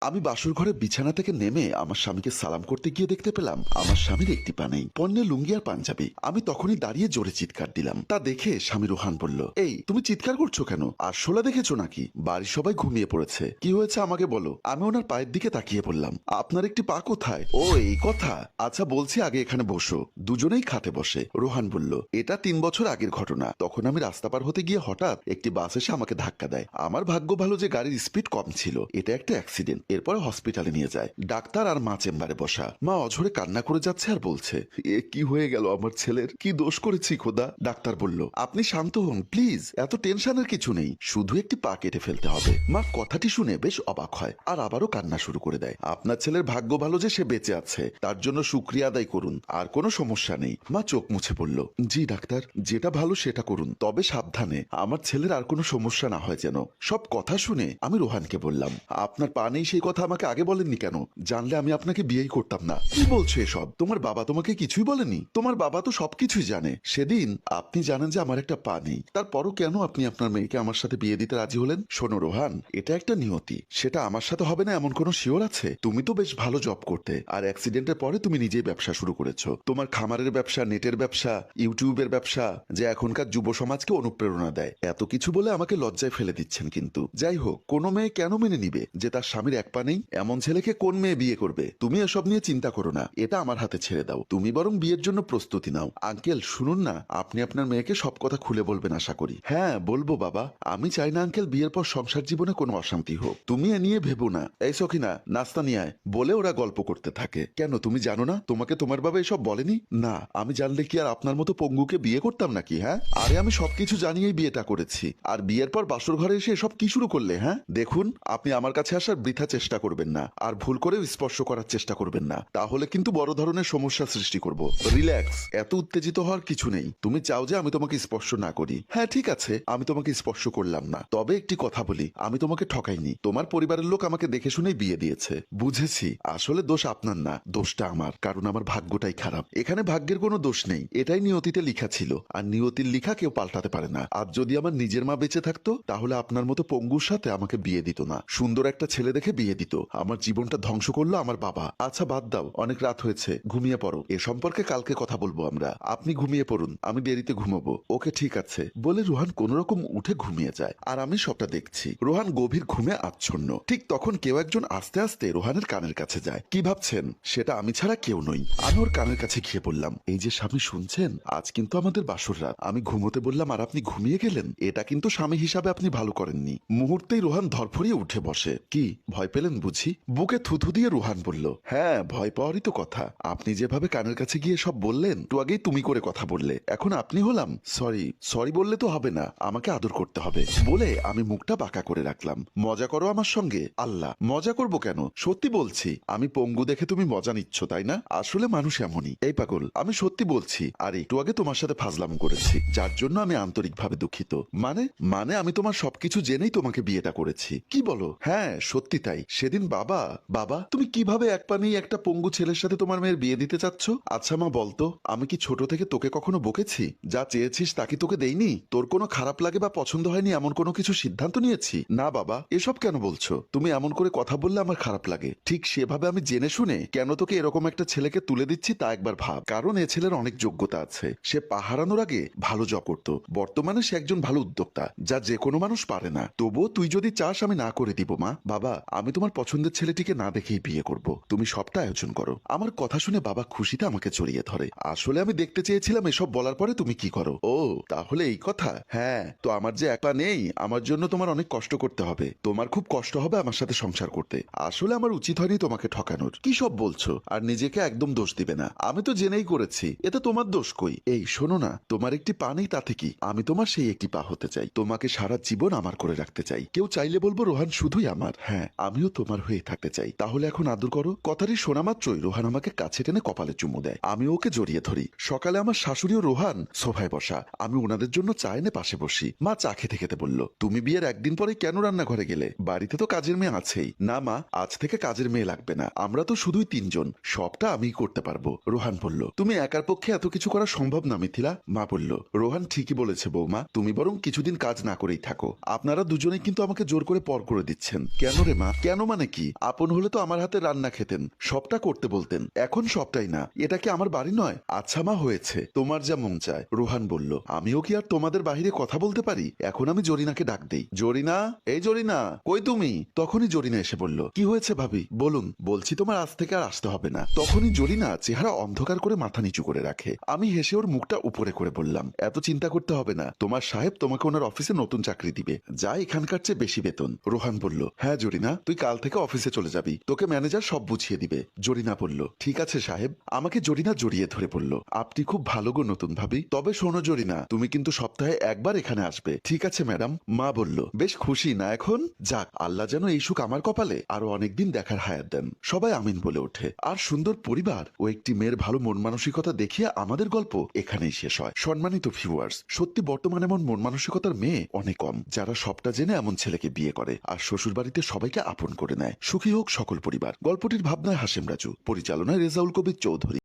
আমি বাসর ঘরে বিছানা থেকে নেমে আমার স্বামীকে সালাম করতে গিয়ে দেখতে পেলাম, আমার স্বামীর একটি পা নেই। পণ্যে লুঙ্গি আর পাঞ্জাবি। আমি তখনই দাঁড়িয়ে জোরে চিৎকার দিলাম। তা দেখে স্বামী রোহান বলল, এই, তুমি চিৎকার করছ কেন? আর শোলা দেখেছ নাকি? বাড়ির সবাই ঘুমিয়ে পড়েছে। কি হয়েছে আমাকে বলো? আমি ওনার পায়ের দিকে তাকিয়ে বললাম, আপনার একটি পা কোথায়? ও, এই কথা? আচ্ছা বলছি আগে এখানে বসো। দুজনেই খাটে বসে। রোহান বলল, এটা তিন বছর আগের ঘটনা। তখন আমি রাস্তা পার হতে গিয়ে হঠাৎ একটি বাস এসে আমাকে ধাক্কা দেয়। আমার ভাগ্য ভালো যে গাড়ির স্পিড কম ছিল। এটা একটা অ্যাক্সিডেন্ট। এরপরে হসপিটালে নিয়ে যায়। ডাক্তার আর মা চেম্বারে বসা। মা অঝরে কান্না করে যাচ্ছে আর বলছে, এ কি হয়ে গেল আমার ছেলের? কি দোষ করেছি খোদা? ডাক্তার বলল, আপনি শান্ত হন, প্লিজ। এত টেনশনের কিছু নেই। শুধু একটি পা কেটে ফেলতে হবে। মা কথাটি শুনে বেশ অবাক হয় আর আবারও কান্না শুরু করে দেয়। আপনার ছেলের ভাগ্য ভালো যে সে বেঁচে আছে, তার জন্য শুক্রিয়া আদায় করুন। আর কোনো সমস্যা নেই। মা চোখ মুছে পড়ল জি ডাক্তার, যেটা ভালো সেটা করুন। তবে সাবধানে, আমার ছেলের আর কোনো সমস্যা না হয় যেন। সব কথা শুনে আমি রোহানকে বললাম, আপনার পা নেই সেই কথা আমাকে আগে বলেননি কেন? জানলে আমি আপনাকে বিয়েই করতাম না। কি বলছো এসব? তোমার বাবা তোমাকে কিছুই বলেনি? তোমার বাবা তো সবকিছুই জানে। সেদিন আপনি জানেন যে আমার একটা পা নেই। তারপরও কেন আপনি আপনার মেয়েকে আমার সাথে বিয়ে দিতে রাজি হলেন? শোনো রোহান, এটা একটা নিয়তি। সেটা আমার সাথে হবে না এমন কোনো শিওর আছে? তুমি তো বেশ ভালো জব করতে। আর অ্যাক্সিডেন্টের পরে তুমি নিজেই ব্যবসা শুরু করেছ। তোমার খামারের ব্যবসা, নেটের ব্যবসা, ইউটিউবের ব্যবসা, যে এখনকার যুব সমাজকে অনুপ্রেরণা দেয়। এত কিছু বলে আমাকে লজ্জায় ফেলে দিচ্ছেন কিন্তু। যাই হোক, কোনো মেয়ে কেন মেনে নিবে যে তার স্বামীর এক পা নেই, এমন ছেলেকে কোন মেয়ে বিয়ে করবে? তুমি এসব নিয়ে চিন্তা করো না, এটা আমার হাতে ছেড়ে দাও। তুমি বরং বিয়ের জন্য প্রস্তুতি নাও। আঙ্কেল, শুনুন না, আপনি আপনার মেয়েকে সব কথা খুলে বলবেন আশা করি। হ্যাঁ বলব বাবা, আমি চাই না আঙ্কেল বিয়ের পর সংসার জীবনে কোনো অশান্তি হোক। তুমি এ নিয়ে ভেবো না। এই সখিনা, নাস্তা নিয়ে বলে ওরা গল্প করতে থাকে। কেন, তুমি জানো না? তোমাকে তোমার বাবা এসব বলেনি? না, আমি জানলে কি আর আপনার মতো পঙ্গুকে বিয়ে করতাম নাকি হ্যাঁ? আরে, আমি সবকিছু জানিয়েই বিয়েটা করেছি। আর বিয়ের পর বাসর ঘরে এসে এসব কি শুরু করলে হ্যাঁ? দেখুন, আপনি আমার কাছে আসার বৃথা করবেন না। আর ভুল করেও স্পর্শ করার চেষ্টা করবেন না। তাহলে কিন্তু বড় ধরনের সমস্যা সৃষ্টি করব। রিল্যাক্স এত উত্তেজিত হওয়ার কিছু নেই। তুমি চাও যে আমি তোমাকে স্পর্শ না করি। হ্যাঁ ঠিক আছে। আমি তোমাকে স্পর্শ করলাম না। তবে একটি কথা বলি। আমি তোমাকে ঠকাইনি। তোমার পরিবারের লোক আমাকে দেখে শুনেই বিয়ে দিয়েছে। বুঝেছি। আসলে দোষ আপনার না। দোষটা আমার। কারণ আমার ভাগ্যটাই খারাপ। এখানে ভাগ্যের কোনো দোষ নেই। এটাই নিয়তিতে লিখা ছিল। আর নিয়তির লিখা কেউ পাল্টাতে পারে না। আর যদি আমার নিজের মা বেঁচে থাকতো, তাহলে আপনার মতো পঙ্গুর সাথে আমাকে বিয়ে দিত না। সুন্দর একটা ছেলে দেখে বিয়ে দিত। আমার জীবনটা ধ্বংস করল আমার বাবা। আচ্ছা বাদ দাও, অনেক রাত হয়েছে, ঘুমিয়ে পড়ো। এ সম্পর্কে কালকে কথা বলব আমরা। আপনি ঘুমিয়ে পড়ুন, আমি দেরিতে ঘুমাবো। ওকে, ঠিক আছে। বলে রোহান কোন রকম উঠে ঘুমিয়ে যায়, আর আমি সবটা দেখছি। রোহান গভীর ঘুমে আচ্ছন্ন। ঠিক তখন কেউ একজন আস্তে আস্তে রোহানের কানের কাছে যায়। কি ভাবছেন? সেটা আমি ছাড়া কেউ নই। আমি ওর কানের কাছে গিয়ে বললাম, এই যে স্বামী শুনছেন? আজ কিন্তু আমাদের বাসর রাত। আমি ঘুমোতে বললাম, আর আপনি ঘুমিয়ে গেলেন? এটা কিন্তু স্বামী হিসাবে আপনি ভালো করেননি। মুহূর্তেই রোহান ধরফরিয়ে উঠে বসে। কি? ভয় পেলেন বুঝি? বুকে থুথু দিয়ে রোহান বলল হ্যাঁ ভয় পাওয়ারই তো কথা। আপনি যেভাবে কানের কাছে গিয়ে সব বললেন, একটু আগেই তুমি করে কথা বললে। এখন আপনি হলাম। সরি সরি বললে তো হবে না। আমাকে আদর করতে হবে। বলে আমি মুখটা বাঁকা করে রাখলাম। মজা করো আমার সঙ্গে, আল্লাহ। মজা করব কেন? সত্যি বলছি, আমি পঙ্গু দেখে তুমি মজা নিচ্ছ, তাই না? আসলে মানুষ এমনই। এই পাগল, আমি সত্যি বলছি। আর একটু আগে তোমার সাথে ফাজলাম করেছি, যার জন্য আমি আন্তরিকভাবে দুঃখিত। মানে মানে আমি তোমার সবকিছু জেনেই তোমাকে বিয়েটা করেছি। কি বলো? হ্যাঁ সত্যি তাই। সেদিন বাবা বাবা, তুমি কীভাবে এক পানেই একটা পঙ্গু ছেলের সাথে তোমার মেয়ের বিয়ে দিতে চাচ্ছ? আচ্ছা মা বলতো আমি কি ছোট থেকে তোকে কখনো বকেছি? যা চেয়েছিস তা কি তোকে দেইনি? তোর কোনো খারাপ লাগে বা পছন্দ হয়নি এমন কোনো কিছু সিদ্ধান্ত নিয়েছি? না বাবা, এসব কেন বলছো? তুমি এমন করে কথা বললে আমার খারাপ লাগে। ঠিক সেভাবে আমি জেনে শুনে কেন তোকে এরকম একটা ছেলেকে তুলে দিচ্ছি তা একবার ভাব। কারণ এ ছেলের অনেক যোগ্যতা আছে। সে পাহারানোর আগে ভালো জব করতো। বর্তমানে সে একজন ভালো উদ্যোক্তা, যা যে কোনো মানুষ পারে না। তবুও তুই যদি চাস আমি না করে দিব মা, বাবা, আমি তোমার পছন্দের ছেলেটিকে না দেখেই বিয়ে করব। তুমি সবটা আয়োজন করো। আমার কথা শুনে বাবা খুশিতে আমাকে জড়িয়ে ধরে। আসলে আমি দেখতে চেয়েছিলাম এসব বলার পরে তুমি কি করো? ও, তাহলে এই কথা? হ্যাঁ তো আমার যে একা নেই, আমার জন্য তোমার অনেক কষ্ট করতে হবে। তোমার খুব কষ্ট হবে আমার সাথে সংসার করতে। আসলে আমার উচিত হয়নি তোমাকে ঠকানোর। কি সব বলছো? আর নিজেকে একদম দোষ দিবে না। আমি তো জেনেই করেছি। এতে তোমার দোষ কই? এই, শোনো না। তোমার একটি পা নেই তাতে কি? আমি তোমার সেই একটি পা হতে চাই। তোমাকে সারা জীবন আমার করে রাখতে চাই। কেউ চাইলে বলব, রোহান, শুধুই আমার। হ্যাঁ আমিও তোমার হয়ে থাকতে চাই। তাহলে এখন আদর করো। কথাটি শোনা মাত্রই রোহান আমাকে কাছে টেনে কপালে চুমু দেয়। আমি ওকে জড়িয়ে ধরি। সকালে আমার শাশুড়ি ও রোহান সোফায় বসা। আমি ওনাদের জন্য চা এনে পাশে বসি। মা চা খেতে খেতে বলল, তুমি বিয়ের একদিন পরে কেন রান্নাঘরে গেলে? বাড়িতে তো কাজের মেয়ে আছেই। না মা, আজ থেকে কাজের মেয়ে লাগবে না। আমরা তো শুধুই তিনজন। সবটা আমিই করতে পারব। রোহান বলল, তুমি একার পক্ষে এত কিছু করা সম্ভব না মিথিলা। মা বলল, রোহান ঠিকই বলেছে বৌমা, তুমি বরং কিছুদিন কাজ না করেই থাকো। আপনারা দুজনেই কিন্তু আমাকে জোর করে পর করে দিচ্ছেন। কেন রে মা? কেন মানে কি? আপন হলে তো আমার হাতে রান্না খেতেন, সবটা করতে বলতেন। এখন সবটাই না। এটা কি আমার বাড়ি নয়? আচ্ছা মা, হয়েছে। তোমার যা মন চায়। রোহান বলল, আমিও কি আর তোমাদের বাহিরে কথা বলতে পারি? এখন আমি জরিনাকে ডাক দেই। জরিনা? এই জরিনা, কই তুমি? তখনই জরিনা এসে বলল, কি হয়েছে ভাবি? বলুন। বলছি তোমার আজ থেকে আর আসতে হবে না। তখনই জরিনা চেহারা অন্ধকার করে মাথা নিচু করে রাখে। আমি হেসে ওর মুখটা উপরে করে বললাম, এত চিন্তা করতে হবে না। তোমার সাহেব তোমাকে ওনার অফিসে নতুন চাকরি দিবে। যা এখানকার চেয়ে বেশি বেতন। রোহান বলল হ্যাঁ জরিনা, তুই কাল থেকে অফিসে চলে যাবি। তোকে ম্যানেজার সব বুঝিয়ে দিবে। জরিনা বলল, ঠিক আছে সাহেব। আমাকে জরিনা জড়িয়ে ধরে বলল, আপনি খুব ভালো গো নতুন ভাবি। তবে শোনো জরিনা, তুমি কিন্তু সপ্তাহে একবার এখানে আসবে। ঠিক আছে ম্যাডাম। মা বলল, বেশ খুশি না এখন? যাক, আল্লাহ যেন এই সুখ আমার কপালে আরও অনেকদিন দেখার হায়াত দেন। সবাই আমিন বলে ওঠে। আর সুন্দর পরিবার ও একটি মেয়ের ভালো মন মানসিকতা দেখিয়ে আমাদের গল্প এখানেই শেষ হয়। সম্মানিত ভিউয়ার্স সত্যি বর্তমানে এমন মন মানসিকতার মেয়ে অনেক কম, যারা সবটা জেনে এমন ছেলেকে বিয়ে করে। আর শ্বশুর বাড়িতে সবাইকে আপন করে নেয়। সুখী হোক সকল পরিবার। গল্পটির ভাবনায় হাসেম রাজু, পরিচালনায় রেজাউল কবির চৌধুরী।